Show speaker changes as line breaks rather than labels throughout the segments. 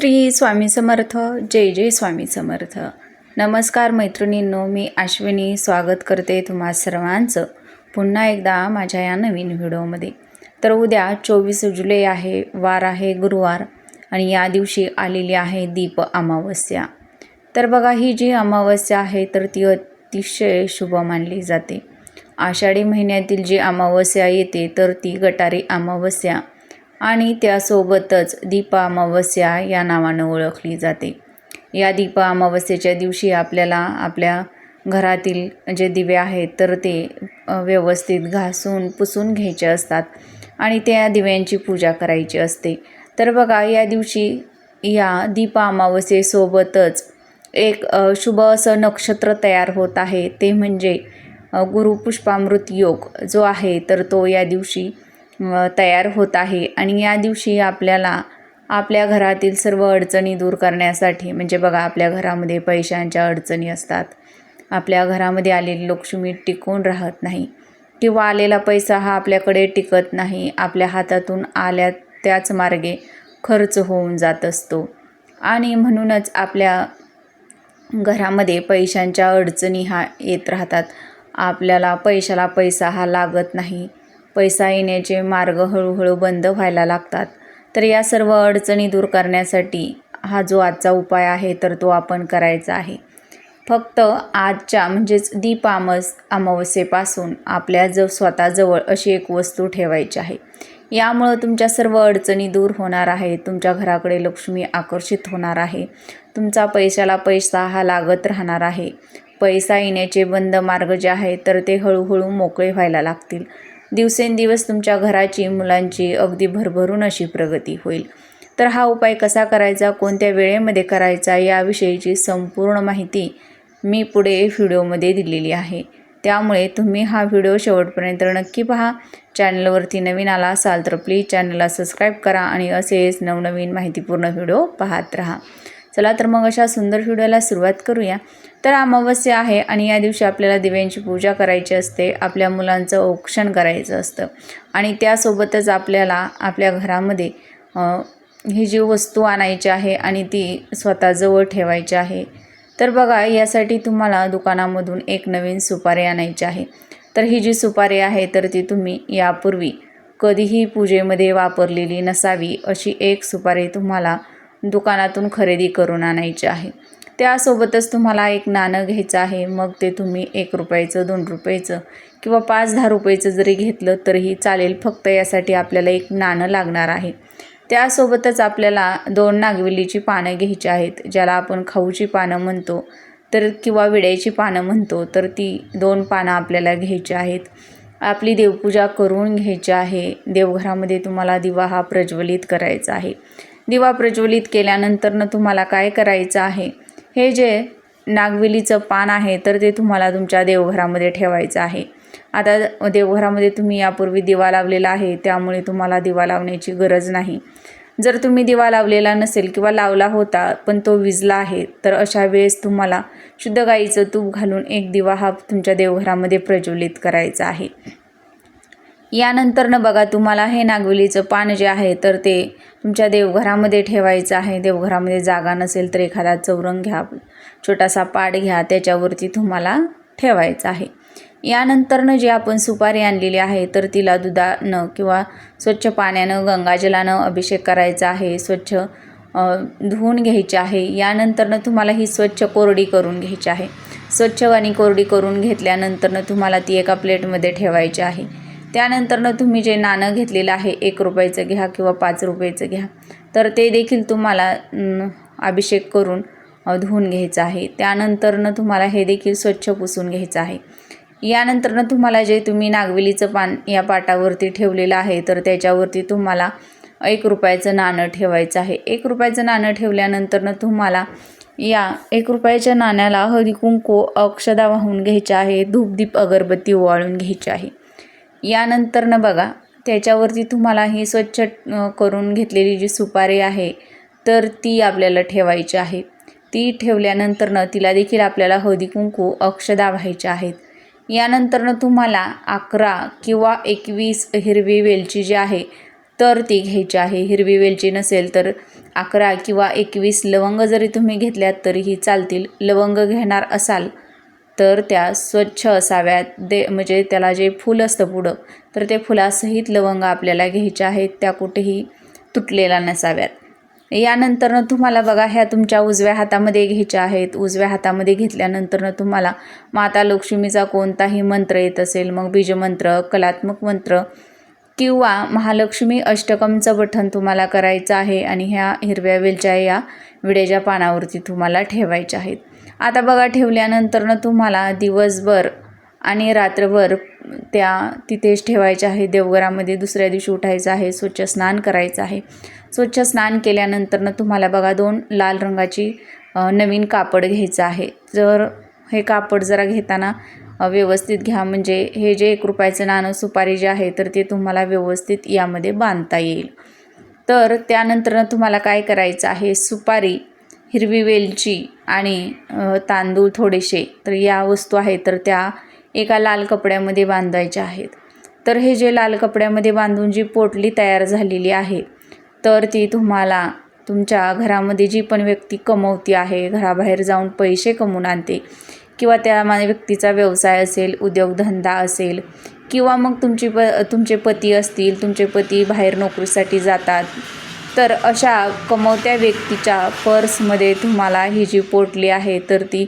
श्री स्वामी समर्थ जय जय स्वामी समर्थ. नमस्कार मैत्रिणींनो मी अश्विनी स्वागत करते तुम्हा सर्वांचं पुन्हा एकदा माझ्या या नवीन व्हिडिओमध्ये. तर उद्या चोवीस जुलै आहे वार आहे गुरुवार आणि या दिवशी आलेली आहे दीप अमावस्या. तर बघा ही जी अमावस्या आहे तर ती अतिशय शुभ मानली जाते. आषाढी महिन्यातील जी अमावस्या येते तर ती गटारी अमावस्या. आणि त्यासोबतच दीपा अमावस्या या नावानं ओळखली जाते. या दीपा अमावस्येच्या दिवशी आपल्याला आपल्या घरातील जे दिवे आहेत तर ते व्यवस्थित घासून पुसून घ्यायचे असतात आणि त्या दिव्यांची पूजा करायची असते. तर बघा या दिवशी या दीपा अमावस्येसोबतच एक शुभ असं नक्षत्र तयार होत आहे. ते म्हणजे गुरुपुष्पामृत योग जो आहे तर तो या दिवशी तयार होत आहे. आणि या दिवशी आपल्याला आपल्या घरातील सर्व अडचणी दूर करण्यासाठी म्हणजे बघा आपल्या घरामध्ये पैशांच्या अडचणी असतात. आपल्या घरामध्ये आलेली लक्ष्मी टिकून राहत नाही. किंवा आलेला पैसा हा आपल्याकडे टिकत नाही. आपल्या हातातून आल्या त्याच मार्गे खर्च होऊन जात असतो. आणि म्हणूनच आपल्या घरामध्ये पैशांच्या अडचणी हा येत राहतात. आपल्याला पैशाला पैसा हा लागत नाही. पैसा येण्याचे मार्ग हळूहळू बंद व्हायला लागतात. तर या सर्व अडचणी दूर करण्यासाठी हा जो आजचा उपाय आहे तर तो आपण करायचा आहे. फक्त आजच्या म्हणजेच दीपामस अमावस्येपासून आपल्या ज स्वतःजवळ अशी एक वस्तू ठेवायची आहे. यामुळं तुमच्या सर्व अडचणी दूर होणार आहे तुमच्या घराकडे लक्ष्मी आकर्षित होणार आहे तुमचा पैशाला पैसा हा लागत राहणार आहे. पैसा येण्याचे बंद मार्ग जे आहे तर ते हळूहळू मोकळे व्हायला लागतील. दिवसेंदिवस तुमच्या घराची मुलांची अगदी भरभरून अशी प्रगती होईल. तर हा उपाय कसा करायचा कोणत्या वेळेमध्ये करायचा याविषयीची संपूर्ण माहिती मी पुढे व्हिडिओमध्ये दिलेली आहे. त्यामुळे तुम्ही हा व्हिडिओ शेवटपर्यंत नक्की पहा. चॅनलवरती नवीन आला असाल तर प्लीज चॅनलला सबस्क्राईब करा आणि असेच नवनवीन माहितीपूर्ण व्हिडिओ पाहत राहा. चला तर मग अशा सुंदर व्हिडिओला सुरुवात करूया. तर अमावस्या आहे आणि या दिवशी आपल्याला दिव्यांची पूजा करायची असते आपल्या मुलांचं औक्षण करायचं असतं आणि त्यासोबतच आपल्याला आपल्या घरामध्ये ही जी वस्तू आणायची आहे आणि ती स्वतःजवळ ठेवायची आहे. तर बघा यासाठी तुम्हाला दुकानामधून एक नवीन सुपारी आणायची आहे. तर ही जी सुपारी आहे तर ती तुम्ही यापूर्वी कधीही पूजेमध्ये वापरलेली नसावी अशी एक सुपारी तुम्हाला दुकानातून खरेदी करून आणायची आहे. त्यासोबतच तुम्हाला एक नाणं घ्यायचं आहे. मग ते तुम्ही एक रुपयाचं दोन रुपयाचं किंवा पाच दहा रुपयाचं जरी घेतलं तरीही चालेल. फक्त यासाठी आपल्याला एक नाणं लागणार आहे. त्यासोबतच आपल्याला दोन नागवेलीची पानं घ्यायची आहेत ज्याला आपण खाऊची पानं म्हणतो. तर किंवा विड्याची पानं म्हणतो तर ती दोन पानं आपल्याला घ्यायची आहेत. आपली देवपूजा करून घ्यायची आहे. देवघरामध्ये तुम्हाला दिवा हा प्रज्वलित करायचा आहे. दिवा प्रज्वलित केल्यानंतरनं तुम्हाला काय करायचं आहे? हे जे नागवेलीचं पान आहे तर ते तुम्हाला तुमच्या देवघरामध्ये ठेवायचं आहे. आता देवघरामध्ये तुम्ही यापूर्वी दिवा लावलेला आहे त्यामुळे तुम्हाला दिवा लावण्याची गरज नाही. जर तुम्ही दिवा लावलेला नसेल किंवा लावला होता पण तो विजला आहे तर अशा वेळेस तुम्हाला शुद्ध गाईचं तूप घालून एक दिवा हा तुमच्या देवघरामध्ये प्रज्वलित करायचा आहे. यानंतरनं बघा तुम्हाला हे नागवेलीचं पान जे आहे तर ते तुमच्या देवघरामध्ये ठेवायचं आहे. देवघरामध्ये जागा नसेल तर एखादा चौरंग घ्या छोटासा पाट घ्या त्याच्यावरती तुम्हाला ठेवायचं आहे. यानंतरनं जी आपण सुपारी आणलेली आहे तर तिला दुधानं किंवा स्वच्छ पाण्यानं गंगाजलानं अभिषेक करायचा आहे. स्वच्छ धुवून घ्यायची आहे. यानंतरनं तुम्हाला ही स्वच्छ कोरडी करून घ्यायची आहे. स्वच्छ आणि कोरडी करून घेतल्यानंतरनं तुम्हाला ती एका प्लेटमध्ये ठेवायची आहे. त्यानंतरनं तुम्ही जे नाणं घेतलेलं आहे एक रुपयाचं घ्या किंवा पाच रुपयाचं घ्या तर ते देखील तुम्हाला अभिषेक करून धुवून घ्यायचं आहे. त्यानंतरनं तुम्हाला हे देखील स्वच्छ पुसून घ्यायचं आहे. यानंतरनं तुम्हाला जे तुम्ही नागवेलीचं पान या पाटावरती ठेवलेलं आहे तर त्याच्यावरती तुम्हाला एक रुपयाचं नाणं ठेवायचं आहे. एक रुपयाचं नाणं ठेवल्यानंतरनं तुम्हाला या एक रुपयाच्या नाण्याला हळदी कुंकू अक्षदा वाहून घ्यायच्या आहे धूपदीप अगरबत्ती ओवाळून घ्यायची आहे. यानंतरनं बघा त्याच्यावरती तुम्हाला ही स्वच्छ करून घेतलेली जी सुपारी आहे तर ती आपल्याला ठेवायची आहे. ती ठेवल्यानंतरनं तिला देखील आपल्याला हळदी कुंकू अक्षदा व्हायच्या आहेत. यानंतरनं तुम्हाला अकरा किंवा एकवीस हिरवी वेलची जी आहे तर ती घ्यायची आहे. हिरवी वेलची नसेल तर अकरा किंवा एकवीस लवंग जरी तुम्ही घेतल्यात तरीही चालतील. लवंग घेणार असाल तर त्या स्वच्छ असाव्यात. दे म्हणजे त्याला जे फूल असतं पुढं तर ते फुलासहित लवंग आपल्याला घ्यायच्या आहेत त्या कुठेही तुटलेल्या नसाव्यात. यानंतरनं तुम्हाला बघा ह्या तुमच्या उजव्या हातामध्ये घ्यायच्या आहेत. उजव्या हातामध्ये घेतल्यानंतरनं तुम्हाला माता लक्ष्मीचा कोणताही मंत्र येत असेल मग बीजमंत्र कलात्मक मंत्र किंवा महालक्ष्मी अष्टकमचं बठन तुम्हाला करायचं आहे आणि ह्या हिरव्या वेलच्या या विड्याच्या पानावरती तुम्हाला ठेवायच्या आहेत. आता बघा ठेवल्यानंतरनं तुम्हाला दिवसभर आणि रात्रभर त्या तिथेच ठेवायच्या आहे. देवघरामध्ये दुसऱ्या दिवशी उठायचं आहे स्वच्छ स्नान करायचं आहे. स्वच्छ स्नान केल्यानंतरनं तुम्हाला बघा दोन लाल रंगाची नवीन कापड घ्यायचं आहे. जर हे कापड जरा घेताना व्यवस्थित घ्या. म्हणजे हे जे एक रुपयाचं नाणं सुपारी जे आहे तर ते तुम्हाला व्यवस्थित यामध्ये बांधता येईल. तर त्यानंतर तुम्हाला काय करायचं आहे? सुपारी हिरवी वेलची आणि तांदूळ थोडेसे तर या वस्तू आहेत तर त्या एका लाल कपड्यामध्ये बांधायच्या आहेत. तर हे जे लाल कपड्यामध्ये बांधून जी पोटली तयार झालेली आहे तर ती तुम्हाला तुमच्या घरामध्ये जी पण व्यक्ती कमवती आहे घराबाहेर जाऊन पैसे कमवून आणते किंवा त्या मा व्यक्तीचा व्यवसाय असेल उद्योगधंदा असेल किंवा मग तुमची प तुमचे पती असतील तुमचे पती बाहेर नोकरीसाठी जातात तर अशा कमवत्या व्यक्तीच्या पर्समध्ये तुम्हाला ही जी पोटली आहे तर ती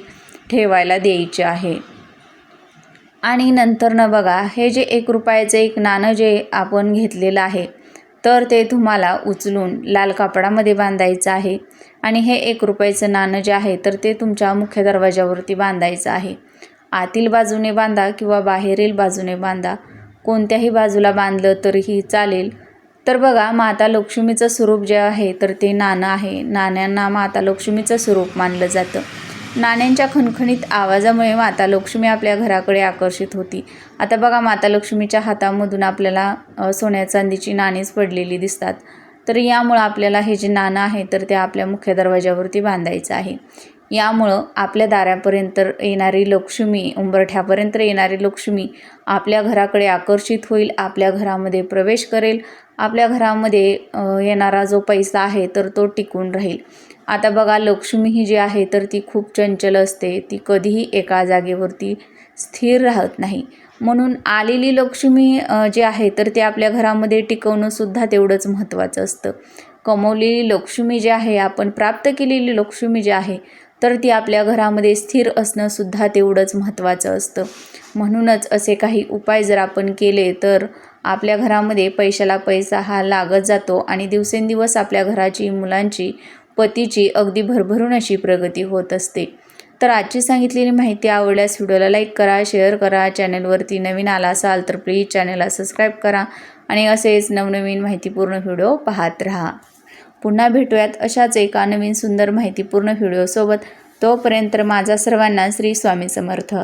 ठेवायला द्यायची आहे. आणि नंतर न बघा हे जे एक रुपयाचं एक नाणं जे आपण घेतलेलं आहे तर ते तुम्हाला उचलून लाल कापडामध्ये बांधायचं आहे. आणि हे एक रुपयाचं नाणं जे आहे तर ते तुमच्या मुख्य दरवाजावरती बांधायचं आहे. आतील बाजूने बांधा किंवा बाहेरील बाजूने बांधा. कोणत्याही बाजूला बांधलं तरीही चालेल. तर बघा माता लक्ष्मीचं स्वरूप जे आहे तर ते नाणं आहे. नाण्यांना माता लक्ष्मीचं स्वरूप मानलं जातं. नाण्यांच्या खणखणीत आवाजामुळे माता लक्ष्मी आपल्या घराकडे आकर्षित होती. आता बघा माता लक्ष्मीच्या हातामधून आपल्याला सोन्या चांदीची नाणीच पडलेली दिसतात. तर यामुळं आपल्याला हे जे नाणं आहे तर ते आपल्या मुख्य दरवाजावरती बांधायचं आहे. यामुळं आपल्या दारापर्यंत येणारी लक्ष्मी उंबरठ्यापर्यंत येणारी लक्ष्मी आपल्या घराकडे आकर्षित होईल आपल्या घरामध्ये प्रवेश करेल. आपल्या घरामध्ये येणारा जो पैसा आहे तर तो टिकून राहील. आता बघा लक्ष्मी ही जी आहे तर ती खूप चंचल असते. ती कधीही एका जागेवरती स्थिर राहत नाही. म्हणून आलेली लक्ष्मी जी आहे तर ते आपल्या घरामध्ये टिकवणंसुद्धा तेवढंच महत्त्वाचं असतं. कमवलेली लक्ष्मी जी आहे आपण प्राप्त केलेली लक्ष्मी जी आहे तर ती आपल्या घरामध्ये स्थिर असणंसुद्धा तेवढंच महत्त्वाचं असतं. म्हणूनच असे काही उपाय जर आपण केले तर आपल्या घरामध्ये पैशाला पैसा हा लागत जातो आणि दिवसेंदिवस आपल्या घराची मुलांची पतीची अगदी भरभरून अशी प्रगती होत असते. तर आजची सांगितलेली माहिती आवडल्यास व्हिडिओला लाईक करा शेअर करा चॅनलवरती नवीन आला असाल तर प्लीज चॅनलला सबस्क्राईब करा आणि असेच नवनवीन माहितीपूर्ण व्हिडिओ पाहत राहा. पुन्हा भेटूयात अशाच एका नवीन सुंदर माहितीपूर्ण व्हिडिओसोबत. तोपर्यंत माझा सर्वांना श्री स्वामी समर्थ.